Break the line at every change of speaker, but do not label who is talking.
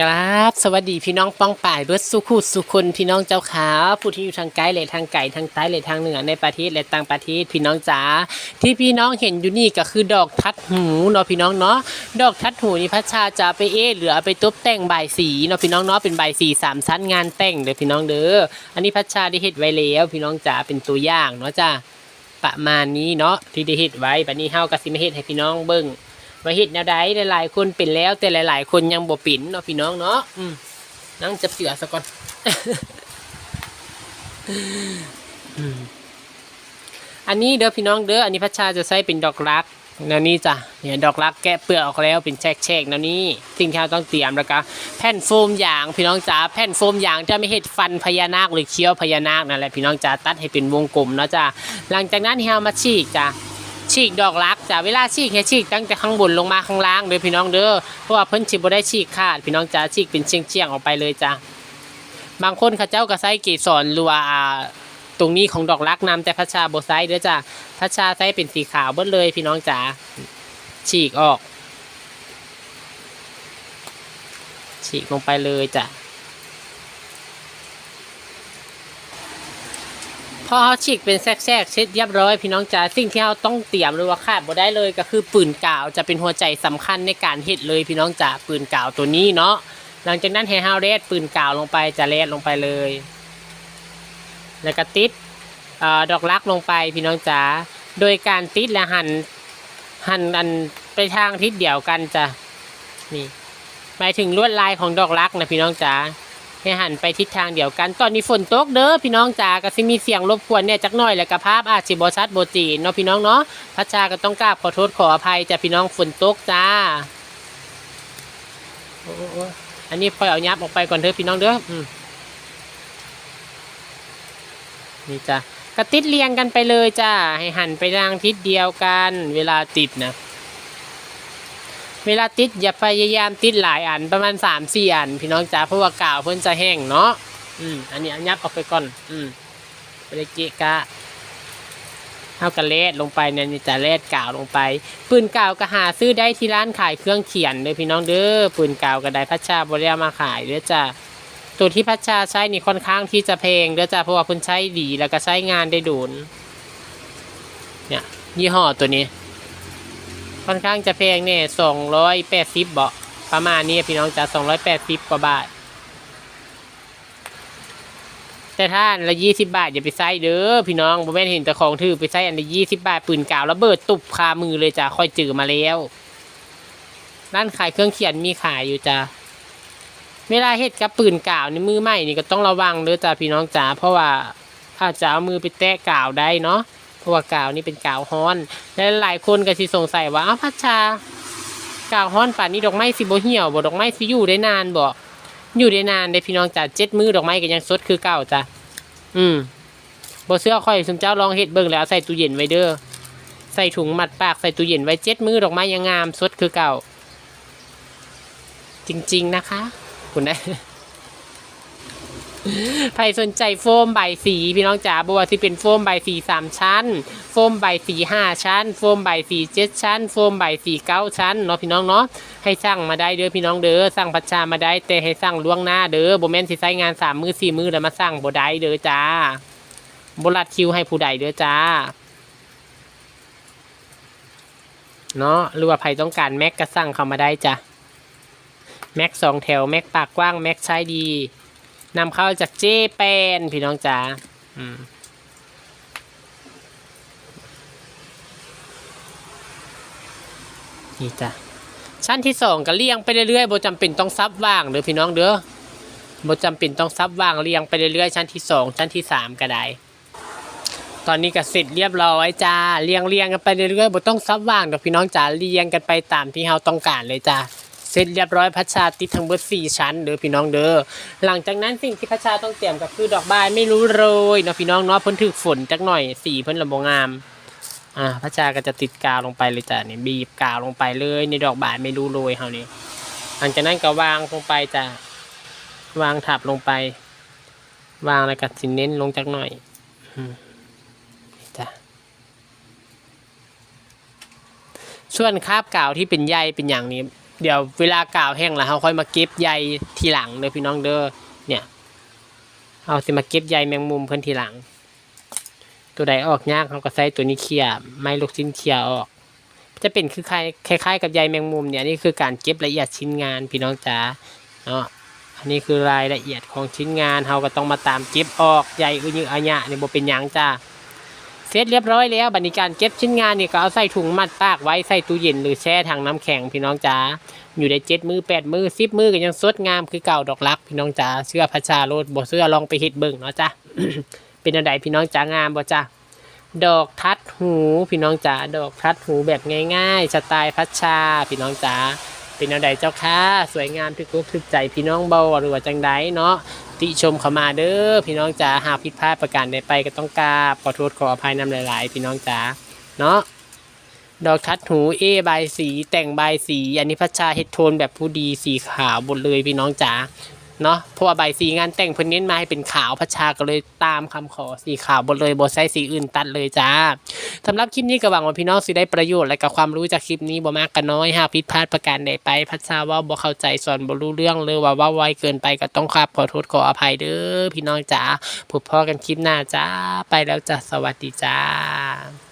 ครับสวัสดีพี่น้องป้องป่ายเบิร์ดสุขุสุคนพี่น้องเจ้าขาผู้ที่อยู่ทางไกลและทางไก่ทางใต้และทางเหนือในประเทศและต่างประเทศพี่น้องจ๋าที่พี่น้องเห็นอยู่นี่ก็คือดอกทัดหูเนาะพี่น้องเนาะดอกทัดหูนี่พัชชาจะไปเอะหรือเอาไปตบแต่งใบสีเนาะพี่น้องเนาะเป็นใบสีสามชั้นงานแต่งเด้อพี่น้องเด้ออันนี้พัชชาได้เฮ็ดไว้แล้วพี่น้องจ๋าเป็นตัวอย่างเนาะจ้าประมาณนี้เนาะที่ได้เฮ็ดไว้บัดนี้เฮาก็สิมาเฮ็ดให้พี่น้องเบิ่ง ว่าเฮ็ดแนวใดหลายๆคนเป็นแล้ว แต่หลาย ๆ คนยังบ่เป็นเนาะพี่น้องเนาะอืมนั่งจับเสือซะก่อนอืมอันนี้เด้อพี่น้องเด้ออันนี้พัชชาจะใช้เป็นดอกรักแนวนี้จ้ะเนี่ยดอกรักแกะเปลือกออกแล้วเป็นแฉกๆแนวนี้สิ่งที่เราต้องเตรียมแล้วก็แผ่นโฟมยางพี่น้องจ๋าแผ่นโฟมยางจะไม่เฮ็ดฟันพญานาคหรือเคี้ยวพญานาคนั่นแหละพี่น้องจ๋าตัดให้เป็นวงกลมเนาะจ้ะหลังจากนั้นที่เรามาฉีกจ้ะ ฉีกดอกรักจ้ะเวลาฉีกให้ฉีกตั้งแต่ข้างบนลงมาข้างล่างเด้อพี่น้องเด้อเพราะว่าเพิ่นสิบ่ได้ฉีกขาด พี่น้องจ้าฉีกเป็นเชียงๆออกไปเลยจ้ะบางคนเขาเจ้าก็ใส่เกสรหรือว่าตรงนี้ของดอกรักนำแต่พัชชาโบ่ใส่เด้อจ้ะพัชชาใส่เป็นสีขาวเบิดเลย พี่น้องจ๋าฉีกออก ฉีกลงไปเลยจ้ะ พอเขาฉีกเป็นแทรกๆเสร็จเรียบร้อยพี่น้องจ๋าสิ่งที่เราต้องเตรียมหรือว่าขาดบ่ได้เลยก็คือปืนกาวจะเป็นหัวใจสำคัญในการเฮ็ดเลยพี่น้องจ๋าปืนกาวตัวนี้เนาะหลังจากนั้นให้เฮาเรดปืนกาวลงไปจะเรดลงไปเลย แล้วก็ติดอดอกรักลงไปพี่น้องจ๋าโดยการติดและหันหันอันไปทางทิศเดียวกันจ้ะนี่หมายถึงลวดลายของดอกรักนะพี่น้องจ๋า ให้หันไปทิศทางเดียวกัน ตอนนี้ฝนตกเด้อพี่น้องจ๋าก็สิมีเสียงรบกวนเนี่ยจักหน่อยแหละกับภาพอาจสิบ่ชัดบ่จีนเนาะพี่น้องเนาะพระชาก็ต้องกราบขอโทษขออภัยจ้ะพี่น้องฝนตกจ้าอันนี้ปล่อยเอายับออกไปก่อนเถอะพี่น้องเด้อนี่จ้ะก็ติดเรียงกันไปเลยจ้าให้หันไปทางทิศเดียวกัน เวลาติดนะ เวลาติดอย่าพยายามติดหลายอันประมาณสามสี่อัน พี่น้องจ๋าเพราะว่ากาวเพิ่นจะแห้งเนาะอืมอันนี้อันยับออกไปก่อน อืมไปเลยเกะกะเท่ากับเลดลงไปเนี่ยนี่จะเลดกาวลงไปปืนกาวก็หาซื้อได้ที่ร้านขายเครื่องเขียนเลยพี่น้องเด้อปืนกาวก็ได้พัชชาบริยามาขายเด้อจ้ะตัวที่พัชชาใช้นี่ค่อนข้างที่จะแพงเด้อจ้ะเพราะว่าเพิ่นใช้ดีแล้วก็ใช้งานได้โดนเนี่ยยี่ห้อตัวนี้ ค่อนข้างจะแพงเนี่ยสองร้อยแปดสิบเบาประมาณนี้พี่น้องจ๋าสองร้อยแปดสิบกว่าบาท แต่ถ้าอันละยี่สิบบาทอย่าไปใส่เด้อพี่น้องผมไม่เห็นแต่ของถือไปใส่อันละยี่สิบบาทปืนกาวแล้วเบิดตุบคามือเลยจ้ะค่อยจือมาแล้วร้านขายเครื่องเขียนมีขายอยู่จ้ะเวลาเฮ็ดกับปืนกาวนี่มือใหม่นี่ก็ต้องระวังเด้อจ้ะพี่น้องจ๋าเพราะว่าอาจจะเอามือไปแตะกาวได้เนาะ ราะว่ากาวนี่เป็นกาวฮ้อนและหลายคนก็สิสงสัยว่าอ้าวพัชชากาวฮ้อนป่านนี้ดอกไม้สิบ่เหี่ยวบ่ดอกไม้สิอยู่ได้นานบ่อยู่ได้นานได้พี่น้องจ้ะเจ็ดมือดอกไม้ก็ยังสดคือเก่าจ้ะอืมบ่เสื้อค่อยสมเจ้าลองเฮ็ดเบิ่งแล้วใส่ตู้เย็นไว้เด้อใส่ถุงมัดปากใส่ตู้เย็นไว้เจ็ดมือดอกไม้ยังงามสดคือเก่า จริง ๆ นะคะ คุณได้ ใครสนใจโฟมใบสี พี่น้องจ๋าบอกว่าที่เป็นโฟมใบสีสามชั้น โฟมใบสีห้าชั้น โฟมใบสีเจ็ดชั้น โฟมใบสีเก้าชั้นเนาะพี่น้องเนาะให้สั่งมาได้เด้อพี่น้องเด้อสั่งประชามาได้แต่ให้สั่งล่วงหน้าเด้อโบแมนสิใช้งานสามมือสี่มือแล้วมาสั่งโบได้เด้อจ้าบรัดคิวให้ผู้ใดเด้อจ้าเนาะหรือว่าใครต้องการแม็กก็สั่งเข้ามาได้จ้ะแม็กสองแถวแม็กปากกว้างแม็กใช้ดี นำเข้าจากเจแปนพี่น้องจ๋าอืมนี่จ้ะชั้นที่สองก็เลี้ยงไปเรื่อยๆบ่จำเป็นต้องซับว่างเด้อพี่น้องเด้อบ่จำเป็นต้องซับว่างเลี้ยงไปเรื่อยๆชั้นที่สองชั้นที่สามก็ได้ ตอนนี้ก็เสร็จเรียบร้อยจ้าเลี้ยงเลี้ยงกันไปเรื่อยๆบ่ต้องซับว่างดอกพี่น้องจ๋าเลี้ยงกันไปตามที่เราต้องการเลยจ้า เสร็จเรียบร้อยพัชชาติดทั้งเบิดสี่ชั้นเด้อพี่น้องเด้อหลังจากนั้นสิ่งที่พัชชาต้องเตรียมก็คือดอกบานไม่รู้โรยเนาะพี่น้องเนาะเพิ่นถึกฝนจักหน่อยสีเพิ่นละบงามอ่าพัชชาก็จะติดกาวลงไปเลยจ้ะนี่บีบกาวลงไปเลยในดอกบานไม่รู้โรยเฮานี่หลังจากนั้นก็วางลงไปจ้ะวางทับลงไป วางแล้วก็สิเน้นลงจักหน่อยจ้ะส่วนคาบกาวที่เป็นใยเป็นอย่างนี้ เดี๋ยวเวลากาวแห้งแล้วเราค่อยมาเก็บใยทีหลังเด้อพี่น้องเด้อเนี่ยเอาสิมาเก็บใยแมงมุมเพิ่นทีหลัง ตัวใดออกยากเขาก็ใช้ตัวนี้เขี่ยไม้ลูกชิ้นเขี่ยออก จะเป็นคือคล้ายคล้ายๆกับใยแมงมุมเนี่ยนี่คือการเก็บละเอียดชิ้นงานพี่น้องจ๋าเนาะอันนี้คือรายละเอียดของชิ้นงานเราก็ต้องมาตามเก็บออกใยอึยึงอัญญะเนี่ยบ่เป็นยังจ้า เสร็จเรียบร้อยแล้วบัดนี้การเก็บชิ้นงานนี่ก็เอาใส่ถุงมัดปากไว้ใส่ตู้เย็นหรือแช่ทางน้ำแข็งพี่น้องจ๋าอยู่ได้เจ็ดมือแปดมือสิบมือก็ยังสดงามคือเก่าดอกรัก พี่น้องจ๋าเสื้อพระชาโรดบ่เสื้อลองไปเฮ็ดเบิ่งเนาะจ้าเป็นอันใดพี่น้องจ๋างามบ่จ้าดอกทัดหูพี่น้องจ๋าดอกทัดหูแบบง่าย ๆ สไตล์พัชชาพี่น้องจ๋า เป็นอะไรเจ้าค่ะสวยงามทึกทุกถึกใจพี่น้องเบาหรือว่าจังใดเนาะติชมเข้ามาเด้อพี่น้องจ๋าหากผิดพลาดประการใดไปก็ต้องกราบขอโทษขออภัยนำหลาย ๆ พี่น้องจ๋าเนาะดอกทัดหูเอใบสีแต่งใบสีอันนี้พัชชาเฮดโทนแบบผู้ดีสีขาวหมดเลยพี่น้องจ๋า เนาะเพราะว่าใบสีงานแต่งเพิ่นเน้นมาให้เป็นขาวพัชชาก็เลยตามคำขอสีขาวบนเลยบใช้สีอื่นตัดเลยจ้าสำหรับคลิปนี้ก็หวังว่าพี่น้องสิได้ประโยชน์และกับความรู้จากคลิปนี้บ่มากก็น้อยหากผิดพลาดประการใดไปพัชชาว่าบ่เข้าใจสอนบ่รู้เรื่องเลยว่าว่าไวเกินไปก็ต้องครับขอโทษขออภัยเด้อพี่น้องจ๋าพบพ่อกันคลิปหน้าจ้าไปแล้วจ้ะสวัสดีจ้า